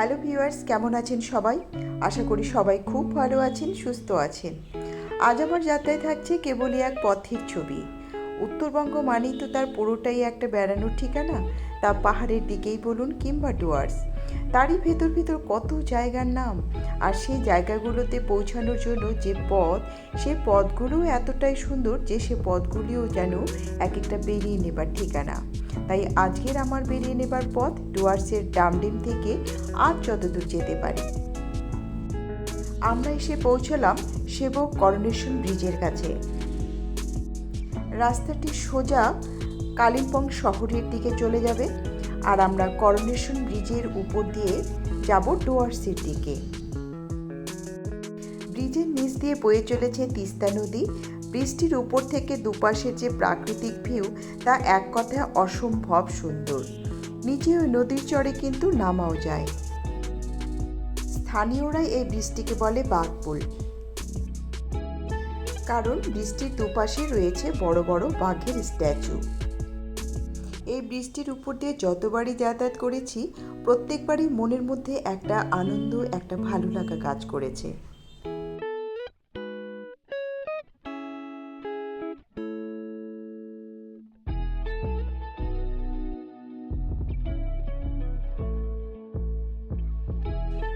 Hello viewers, কেমন আছেন সবাই? আশা করি সবাই খুব ভালো আছেন, সুস্থ আছেন। আজ আমার যাত্রায় থাকছে কেবলই এক পথের ছবি। উত্তরবঙ্গ মানেই তো তার পুরোটাই একটা বেড়ানোর ঠিকানা, তা পাহাড়ের দিকেই বলুন কিংবা ডুয়ার্স। তারই ভেতর ভেতর কত জায়গার নাম, আর সেই জায়গাগুলোতে পৌঁছানোর জন্য যে পথ সেই পথগুলোও এতটাই সুন্দর যে সে পথগুলিও যেন এক একটা বেরিয়ে নেবার ঠিকানা। তাই আজকের আমার বেরিয়ে নেবার পথ ডুয়ার্সের ডামডিম থেকে আর যতদূর যেতে পারি। আমরা এসে পৌঁছলাম সেবক করোনেশন ব্রিজের কাছে। রাস্তাটি সোজা কালিম্পং শহরের দিকে চলে যাবে আর আমরা করোনেশন ব্রিজের উপর দিয়ে যাব ডুয়ার্সের দিকে। ব্রিজের নিচ দিয়ে বয়ে চলেছে তিস্তা নদী বৃষ্টির উপর থেকে দুপাশের যে প্রাকৃতিক ভিউ, তা এক কথায় অসম্ভব সুন্দর। নিচে ওই নদীর চরে কিন্তু নামাও যায়। স্থানীয়রা এই বৃষ্টিকে বলে বাঘপুল। কারণ বৃষ্টির দুপাশে রয়েছে বড় বড় বাঘের স্ট্যাচু। এই বৃষ্টির উপর দিয়ে যতবারই যাতায়াত করেছি, প্রত্যেকবারই মনের মধ্যে একটা আনন্দ, একটা ভালো লাগা কাজ করেছে।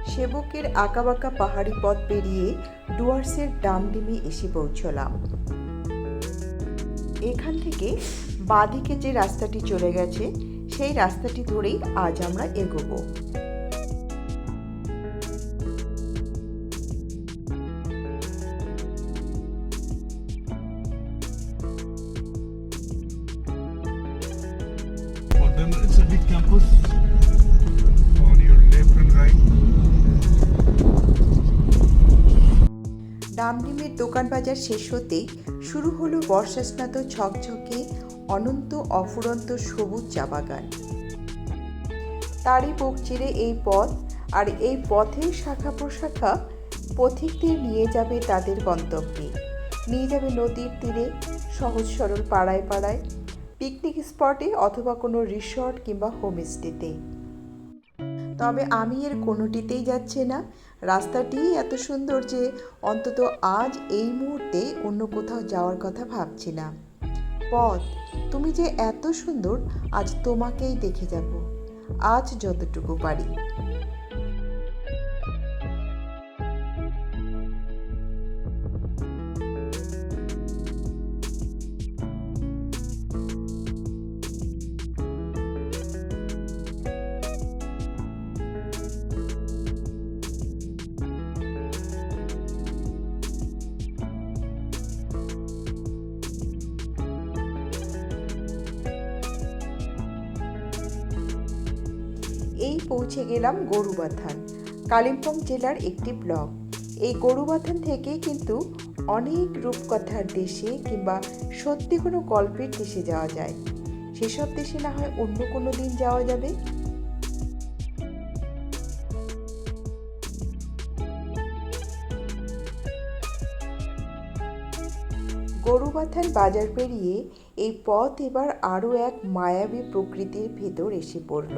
সেবকের আঁকাবাঁকা পাহাড়ি পথ পেরিয়ে ডুয়ার্সের ডামডিমে এসে পৌঁছলাম। এখান থেকে বাঁদিকে যে রাস্তাটি চলে গেছে, সেই রাস্তাটি ধরেই আজ আমরা এগোবো। ডামডিমের দোকান বাজার শেষ হতেই শুরু হলো বর্ষাস্নাত ঝকঝকে অনন্ত অফুরন্ত সবুজ চা বাগান তারই বুক চিরে এই পথ, আর এই পথের শাখা প্রশাখা পথিকদের নিয়ে যাবে তাদের গন্তব্যে। নিয়ে যাবে নদীর তীরে, সহজ সরল পাড়ায় পাড়ায় পিকনিক স্পটে অথবা কোনো রিসর্ট কিংবা হোমস্টেতে তবে আমি এর কোনোটিতেই যাচ্ছে না রাস্তাটি এত সুন্দর যে অন্তত আজ এই মুহূর্তে অন্য কোথাও যাওয়ার কথা ভাবছি না। পথ, তুমি যে এত সুন্দর, আজ তোমাকেই দেখে যাব। আজ যতটুকু পারি। এই পৌঁছে গেলাম গরুবাথান, কালিম্পং জেলার একটি ব্লক। এই গরুবাথান থেকেই কিন্তু অনেক রূপকথার দেশে কিংবা সত্যি কোনো গল্পের দেশে যাওয়া যায়। সেসব দেশে না হয় অন্য কোনো দিন যাওয়া যাবে? গরুবাথান বাজার পেরিয়ে এই পথ এবার আরও এক মায়াবী প্রকৃতির ভেতর এসে পড়ল।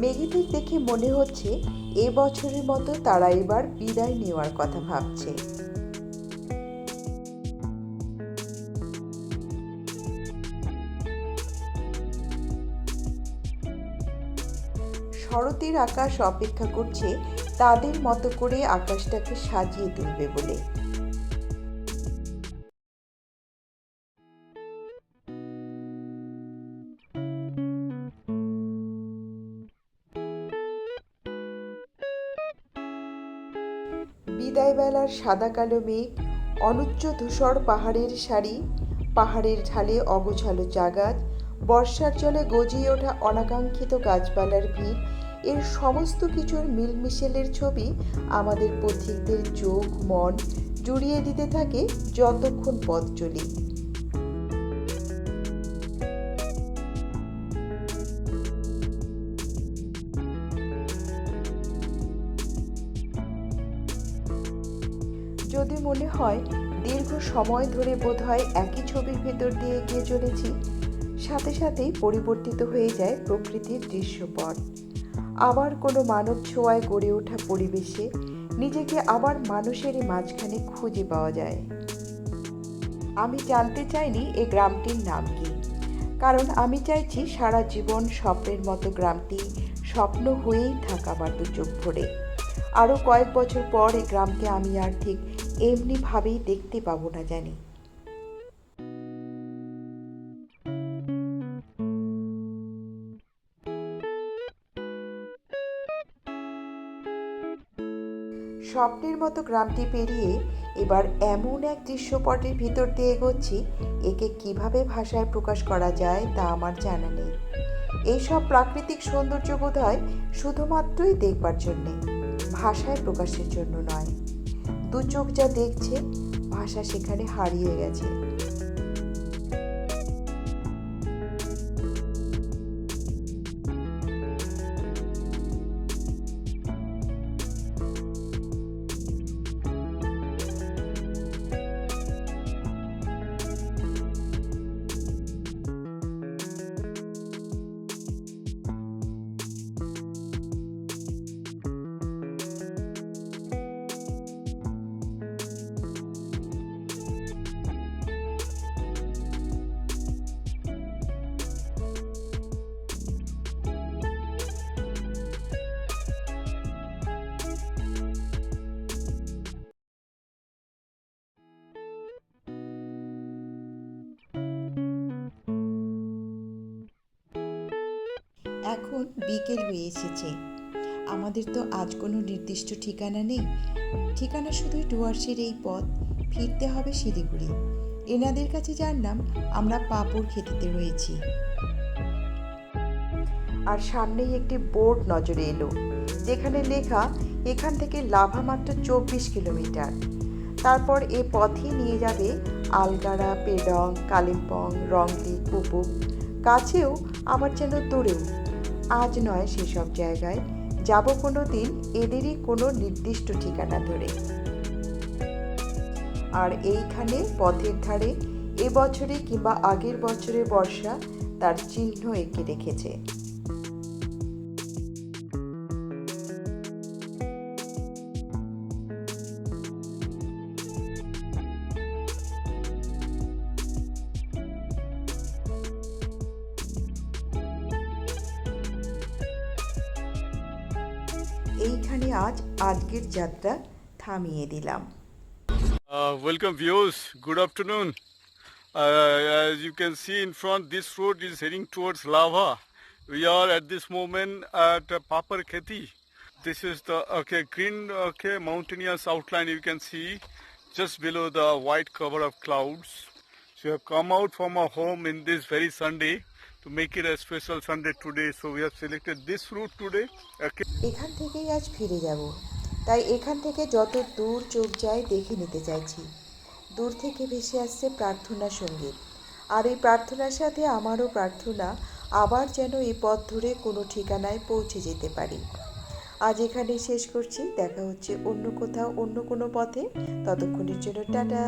মেঘেদের দেখে মনে হচ্ছে এ বছরের মতো তারা এবার বিদায় নেওয়ার কথা ভাবছে। শরতের আকাশ অপেক্ষা করছে, তাদের মতো করে আকাশটাকে সাজিয়ে তুলবে বলে। বিদায়বেলার সাদা কালো মেঘ, অনুচ্চ ধূসর পাহাড়ের সারি, পাহাড়ের ঢালে অগোছালো জাগাত, বর্ষার জলে গজিয়ে ওঠা অনাকাঙ্ক্ষিত গাছপালার ভিড়, এর সমস্ত কিছুর মিলমিশেলের ছবি আমাদের পথিকদের চোখ, মন জুড়িয়ে দিতে থাকে যতক্ষণ পথ চলি। যদি মনে হয়, দীর্ঘ সময় ধরে বোধ হয় একই ছবির ভেতর দিয়ে এগিয়ে চলেছি, সাথে সাথেই পরিবর্তিত হয়ে যায় প্রকৃতির দৃশ্যপট। আবার কোনো মানব ছোঁয়ায় গড়ে ওঠা পরিবেশে নিজেকে আবার মানুষেরই মাঝখানে খুঁজে পাওয়া যায়। আমি জানতে চাইনি এই গ্রামটির নাম কি, কারণ আমি চাইছি সারা জীবন স্বপ্নের মতো গ্রামটি স্বপ্ন হয়েই থাকা আমার দু চোখ ভরে। আরও কয়েক বছর পর এই গ্রামকে আমি আর ঠিক এমনিভাবেই দেখতে পাবো না জানি। স্বপ্নের মতো গ্রামটি পেরিয়ে এবার এমন এক দৃশ্যপটের ভিতর দিয়ে এগোচ্ছি, একে কীভাবে ভাষায় প্রকাশ করা যায় তা আমার জানা নেই। এইসব প্রাকৃতিক সৌন্দর্য বোধ হয় শুধুমাত্রই দেখবার জন্যে, ভাষায় প্রকাশের জন্য নয়। দু চোখ যা দেখছে ভাষা সেখানে হারিয়ে গেছে। এখন বিকেল হয়ে এসেছে। আমাদের তো আজ কোনো নির্দিষ্ট ঠিকানা নেই। ঠিকানা শুধুই ডুয়ার্সের এই পথ। ফিরতে হবে শিলিগুড়ি। এনাদের কাছে জানলাম আমরা পাঁপড় খেতেতে রয়েছি। আর সামনেই একটি বোর্ড নজরে এলো, যেখানে লেখা, এখান থেকে লাভা মাত্র চব্বিশ কিলোমিটার। তারপর এ পথই নিয়ে যাবে আলগাড়া, পেডং, কালিম্পং রংলি কুপুক কাছেও আবার যেন দূরেও আজ নয় সেসব জায়গায়। যাব কোনো দিন এদেরই কোনো নির্দিষ্ট ঠিকানা ধরে। আর এইখানে পথের ধারে এবছরে কিংবা আগের বছরে বর্ষা তার চিহ্ন এঁকে রেখেছে। এইখানে আজ আজকের যাত্রা থামিয়ে দিলাম Uh, welcome viewers, good afternoon. Uh, as you can see in front, this road is heading towards Lava. We are at this moment at uh, Papar Kheti. This is the okay green okay mountainous outline you can see just below the white cover of clouds. So we have come out from our home in this very Sunday To make it a special Sunday today. So we have selected this route today. এখান থেকেই আজ ফিরে যাব। তাই এখান থেকে যত দূর চোখ যায়, দেখে নিতে চাইছি। দূর থেকে ভেসে আসছে প্রার্থনা সংগীত। আর এই প্রার্থনার সাথে আমারও প্রার্থনা, আবার যেন এই পথ ধরে কোনো ঠিকানায় পৌঁছে যেতে পারি। আজ এখানেই শেষ করছি। দেখা হচ্ছে অন্য কোথাও, অন্য কোনো পথে। ততক্ষণের জন্য টাটা।